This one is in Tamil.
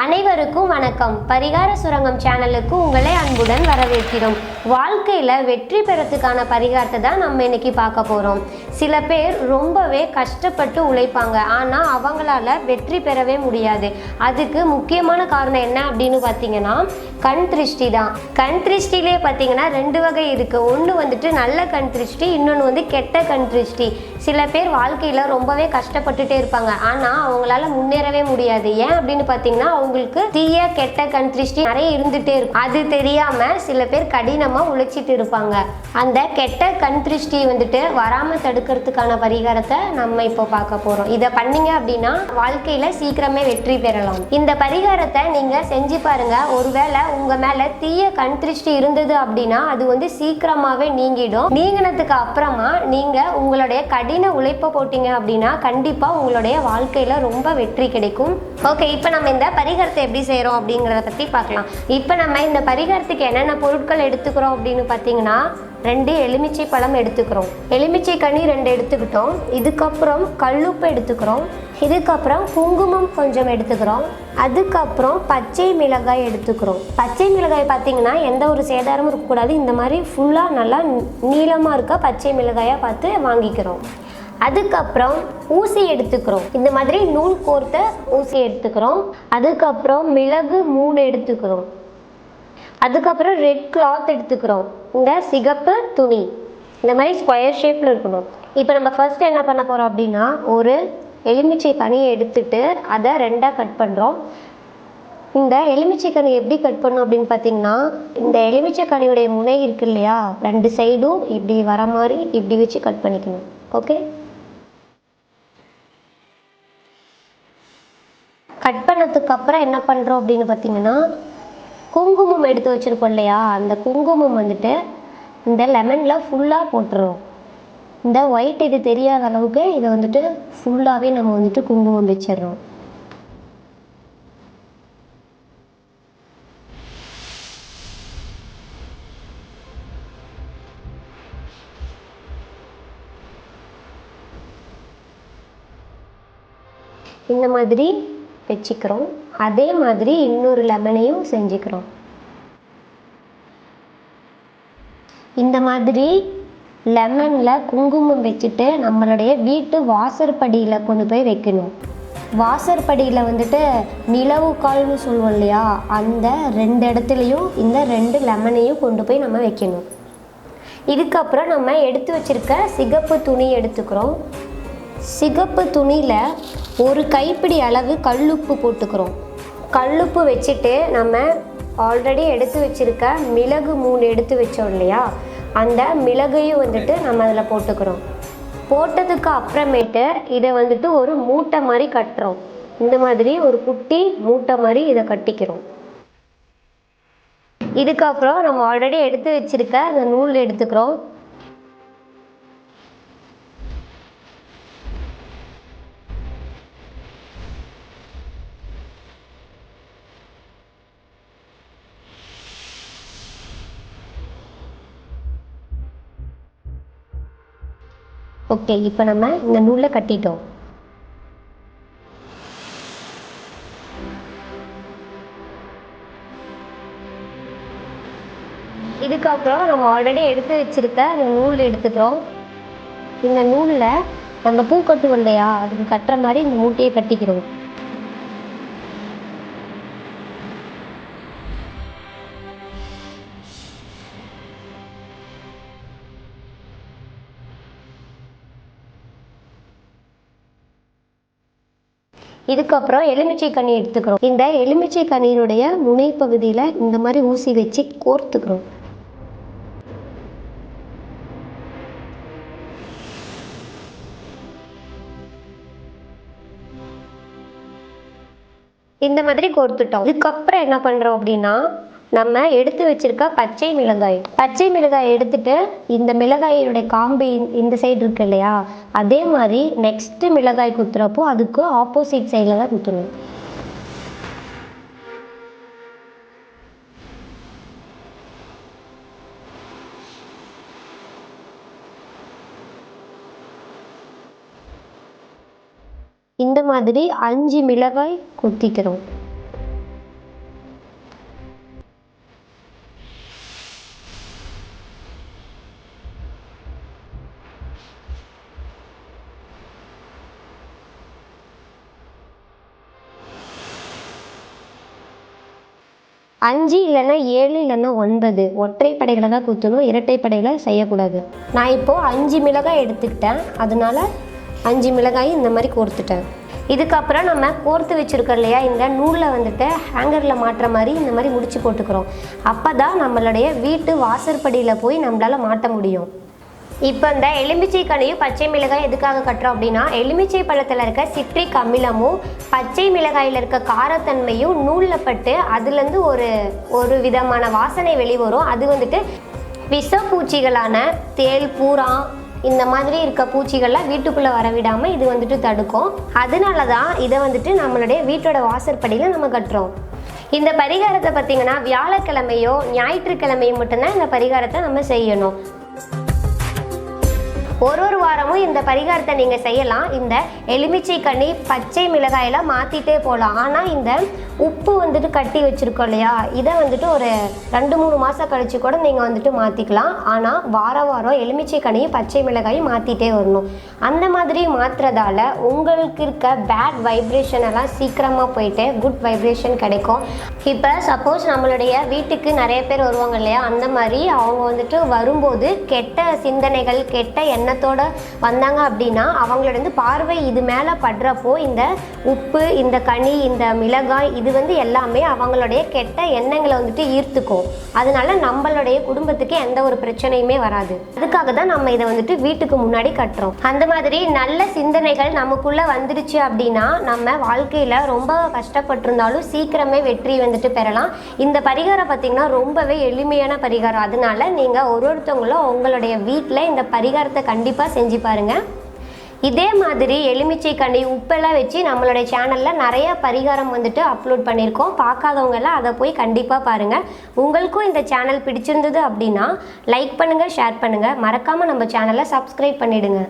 அனைவருக்கும் வணக்கம். பரிகார சுரங்கம் சேனலுக்கு உங்களை அன்புடன் வரவேற்கிறோம். வாழ்க்கையில் வெற்றி பெறத்துக்கான பரிகாரத்தை தான் நம்ம இன்னைக்கு பார்க்க போகிறோம் சில பேர் ரொம்பவே கஷ்டப்பட்டு உழைப்பாங்க. ஆனால் அவங்களால வெற்றி பெறவே முடியாது. அதுக்கு முக்கியமான காரணம் என்ன அப்படின்னு பார்த்தீங்கன்னா கண் திருஷ்டி தான். கண் திருஷ்டிலே பார்த்தீங்கன்னா ரெண்டு வகை இருக்குது ஒன்று வந்துட்டு நல்ல கண் திருஷ்டி இன்னொன்று வந்து கெட்ட கண் திருஷ்டி. சில பேர் வாழ்க்கையில் ரொம்பவே கஷ்டப்பட்டுட்டே இருப்பாங்க. ஆனால் அவங்களால முன்னேறவே முடியாது. ஏன் அப்படின்னு பார்த்தீங்கன்னா அவங்களுக்கு தீய கெட்ட கண் திருஷ்டி நிறைய இருந்துட்டே இருக்கும். அது தெரியாம சில பேர் கடினமா உழைச்சிட்டு இருப்பாங்க. அந்த கெட்ட கண் திருஷ்டி வந்துட்டு வராம தடுக்கிறதுக்கான பரிகாரத்தை நம்ம இப்போ பார்க்க போறோம். இதை பண்ணீங்க அப்படின்னா வாழ்க்கையில சீக்கிரமே வெற்றி பெறலாம். இந்த பரிகாரத்தை நீங்க செஞ்சு பாருங்க. ஒருவேளை உங்க மேல தீய கண் திருஷ்டி இருந்தது அப்படின்னா அது வந்து சீக்கிரமாவே நீங்கிடும். நீங்கினதுக்கு அப்புறமா நீங்க உங்களுடைய கடின உழைப்பை போட்டீங்க அப்படின்னா கண்டிப்பா உங்களுடைய வாழ்க்கையில ரொம்ப வெற்றி கிடைக்கும். ஓகே இப்போ நம்ம இந்த பரி பரிகாரத்தை எப்படி செய்கிறோம் அப்படிங்கிறத பற்றி பார்க்கலாம். இப்போ நம்ம இந்த பரிகாரத்துக்கு என்னென்ன பொருட்கள் எடுத்துக்கிறோம் அப்படின்னு பார்த்தீங்கன்னா ரெண்டு எலுமிச்சை பழம் எடுத்துக்கிறோம். எலுமிச்சை கனி ரெண்டு எடுத்துக்கிட்டோம். இதுக்கப்புறம் கல்லுப்பு எடுத்துக்கிறோம். இதுக்கப்புறம் குங்குமம் கொஞ்சம் எடுத்துக்கிறோம். அதுக்கப்புறம் பச்சை மிளகாய் எடுத்துக்கிறோம். பச்சை மிளகாய் பார்த்தீங்கன்னா எந்த ஒரு சேதாரமும் இருக்கக்கூடாது. இந்த மாதிரி ஃபுல்லாக நல்லா நீளமாக இருக்க பச்சை மிளகாயாக பார்த்து வாங்கிக்கிறோம். அதுக்கப்புறம் ஊசி எடுத்துக்கிறோம். இந்த மாதிரி நூல் கோர்த்த ஊசி எடுத்துக்கிறோம். அதுக்கப்புறம் மிளகு மூணு எடுத்துக்கிறோம். அதுக்கப்புறம் ரெட் கிளாத் எடுத்துக்கிறோம். இந்த சிகப்பு துணி. இந்த மாதிரி ஸ்கொயர் ஷேப்பில் இருக்கணும். இப்போ நம்ம ஃபர்ஸ்ட் என்ன பண்ண போகிறோம் அப்படின்னா ஒரு எலுமிச்சை கனியை எடுத்துட்டு அதை ரெண்டாக கட் பண்ணுறோம் இந்த எலுமிச்சை கனி எப்படி கட் பண்ணும் அப்படின்னு பார்த்தீங்கன்னா இந்த எலுமிச்சை கனியுடைய முனை இருக்கு இல்லையா? ரெண்டு சைடும் இப்படி வர மாதிரி இப்படி வச்சு கட் பண்ணிக்கணும். ஓகே கட் பண்ணதுக்கு அப்புறம் என்ன பண்ணுறோம் அப்படின்னு பார்த்தீங்கன்னா குங்குமம் எடுத்து வச்சுருக்கோம் இல்லையா? அந்த குங்குமம் வந்துட்டு இந்த லெமனில் ஃபுல்லாக போட்டுருவோம் இந்த ஒயிட் இது தெரியாத அளவுக்கு இதை வந்துட்டு ஃபுல்லாகவே நம்ம வந்துட்டு குங்குமம் வச்சிடுறோம். இந்த மாதிரி வச்சுக்கிறோம். அதே மாதிரி இன்னொரு லெமனையும் செஞ்சுக்கிறோம். இந்த மாதிரி லெமனில் குங்குமம் வச்சுட்டு நம்மளுடைய வீட்டு வாசற்படியில் கொண்டு போய் வைக்கணும். வாசற்படியில் வந்துட்டு நிலவு கால்னு சொல்லுவோம் இல்லையா? அந்த ரெண்டு இடத்துலையும் இந்த ரெண்டு லெமனையும் கொண்டு போய் நம்ம வைக்கணும். இதுக்கப்புறம் நம்ம எடுத்து வச்சிருக்க சிகப்பு துணி எடுத்துக்கிறோம். சிகப்பு துணியில் ஒரு கைப்பிடி அளவு கல்லுப்பு போட்டுக்கிறோம். கல்லுப்பு வச்சுட்டு நம்ம ஆல்ரெடி எடுத்து வச்சிருக்க மிளகு மூணு எடுத்து வச்சோம் இல்லையா? அந்த மிளகையும் வந்துட்டு நம்ம அதில் போட்டுக்கிறோம். போட்டதுக்கு அப்புறமேட்டு இதை வந்துட்டு ஒரு மூட்டை மாதிரி கட்டுறோம். இந்த மாதிரி ஒரு குட்டி மூட்டை மாதிரி இதை கட்டிக்கிறோம். இதுக்கப்புறம் நம்ம ஆல்ரெடி எடுத்து வச்சிருக்க அந்த நூல் எடுத்துக்கிறோம். ஓகே இப்போ நம்ம இந்த நூலில் கட்டிட்டோம். இதுக்கப்புறம் நம்ம ஆல்ரெடி எடுத்து வச்சிருக்க அந்த நூல் எடுத்துட்டோம் இந்த நூலில் நம்ம பூ கட்டுவோம் இல்லையா? அதுக்கு கட்டுற மாதிரி இந்த மூட்டையை கட்டிக்கிறோம். இதுக்கப்புறம் எலுமிச்சை கனி எடுத்துக்கிறோம். இந்த எலுமிச்சை கனியினுடைய முனைப்பகுதியில் இந்த மாதிரி ஊசி வச்சு கோர்த்துக்கிறோம். இந்த மாதிரி கோர்த்துட்டோம். இதுக்கப்புறம் என்ன பண்ணுறோம் அப்படின்னா நம்ம எடுத்து வச்சிருக்க பச்சை மிளகாய். பச்சை மிளகாய் எடுத்துட்டு இந்த மிளகாயினுடைய காம்பு இந்த- சைடு இருக்கு இல்லையா? அதே மாதிரி நெக்ஸ்ட் மிளகாய் குத்துறப்போ அதுக்கு ஆப்போசிட் சைடில் தான் குத்தணும். இந்த மாதிரி அஞ்சு மிளகாய் குத்திக்கிறோம். அஞ்சு இல்லைன்னா ஏழு இல்லைன்னா ஒன்பது. ஒற்றைப்படைகளை தான் குத்தணும் இரட்டைப்படைகளை செய்யக்கூடாது. நான் இப்போது அஞ்சு மிளகாய் எடுத்துக்கிட்டேன். அதனால அஞ்சு மிளகாய் இந்த மாதிரி கோர்த்துட்டேன். இதுக்கப்புறம் நம்ம கோர்த்து வச்சுருக்கோம் இல்லையா இந்த நூலில் வந்துட்டு ஹேங்கரில் மாட்டுற மாதிரி இந்த மாதிரி முடிச்சு போட்டுக்கிறோம். அப்போ தான் நம்மளுடைய வீட்டு வாசற்படியில் போய் நம்மளால் மாட்ட முடியும். இப்போ இந்த எலுமிச்சை கனியும் பச்சை மிளகாய் எதுக்காக கட்டுறோம் அப்படின்னா எலுமிச்சை பழத்தில் இருக்க சிட்ரிக் அமிலமும் பச்சை மிளகாயில் இருக்க காரத்தன்மையும் நூலில் பட்டு அதுலேருந்து ஒரு ஒரு விதமான வாசனை வெளிவரும். அது வந்துட்டு விஷப்பூச்சிகளான தேல் பூரா இந்த மாதிரி இருக்க பூச்சிகள்லாம் வீட்டுக்குள்ளே வர விடாமல் இது வந்துட்டு தடுக்கும். அதனால தான் இதை வந்துட்டு நம்மளுடைய வீட்டோட வாசற்படியில் நம்ம கட்டுறோம். இந்த பரிகாரத்தை பார்த்திங்கன்னா வியாழக்கிழமையோ ஞாயிற்றுக்கிழமையோ மட்டும்தான் இந்த பரிகாரத்தை நம்ம செய்யணும். ஒரு ஒரு வாரமும் இந்த பரிகாரத்தை நீங்கள் செய்யலாம். இந்த எலுமிச்சை கனி பச்சை மிளகாயெல்லாம் மாற்றிட்டே போகலாம் ஆனால் இந்த உப்பு வந்துட்டு கட்டி வச்சுருக்கோம் இல்லையா? இதை வந்துட்டு ஒரு ரெண்டு மூணு மாதம் கழிச்சு கூட நீங்கள் வந்துட்டு மாற்றிக்கலாம் ஆனால் வார வாரம் எலுமிச்சை கனியும் பச்சை மிளகாயும் மாற்றிட்டே வரணும். அந்த மாதிரி மாற்றுறதால உங்களுக்கு இருக்க பேட் வைப்ரேஷன் எல்லாம் சீக்கிரமாக போயிட்டு குட் வைப்ரேஷன் கிடைக்கும். இப்போ சப்போஸ் நம்மளுடைய வீட்டுக்கு நிறைய பேர் வருவாங்க இல்லையா? அந்த மாதிரி அவங்க வந்துட்டு வரும்போது கெட்ட சிந்தனைகள் கெட்ட எண்ணத்தோட வந்தாங்க அப்படின்னா அவங்களோட வந்து பார்வை இது மேலே படுறப்போ இந்த உப்பு இந்த கனி இந்த மிளகாய் இது வந்து எல்லாமே அவங்களுடைய கெட்ட எண்ணங்களை வந்துட்டு ஈர்த்துக்கும். அதனால நம்மளுடைய குடும்பத்துக்கு எந்த ஒரு பிரச்சனையுமே வராது. அதுக்காக தான் நம்ம இதை வந்துட்டு வீட்டுக்கு முன்னாடி கட்டுறோம். அந்த மாதிரி நல்ல சிந்தனைகள் நமக்குள்ள வந்துடுச்சு அப்படின்னா நம்ம வாழ்க்கையில ரொம்ப கஷ்டப்பட்டிருந்தாலும் சீக்கிரமே வெற்றி வந்துட்டு பெறலாம். இந்த பரிகாரம் பார்த்தீங்கன்னா ரொம்பவே எளிமையான பரிகாரம். அதனால நீங்க ஒரு ஒருத்தவங்களும் உங்களுடைய வீட்டில் இந்த பரிகாரத்தை கண்டிப்பாக செஞ்சு பாருங்கள் இதே மாதிரி எலுமிச்சை கனி உப்பெல்லாம் வச்சு நம்மளுடைய சேனலில் நிறைய பரிகாரம் வந்துட்டு அப்லோட் பண்ணியிருக்கோம். பார்க்காதவங்கெல்லாம் அதை போய் கண்டிப்பாக பாருங்கள் உங்களுக்கும் இந்த சேனல் பிடிச்சிருந்தது அப்படின்னா லைக் பண்ணுங்கள் ஷேர் பண்ணுங்கள் மறக்காமல் நம்ம சேனலை சப்ஸ்கிரைப் பண்ணிவிடுங்க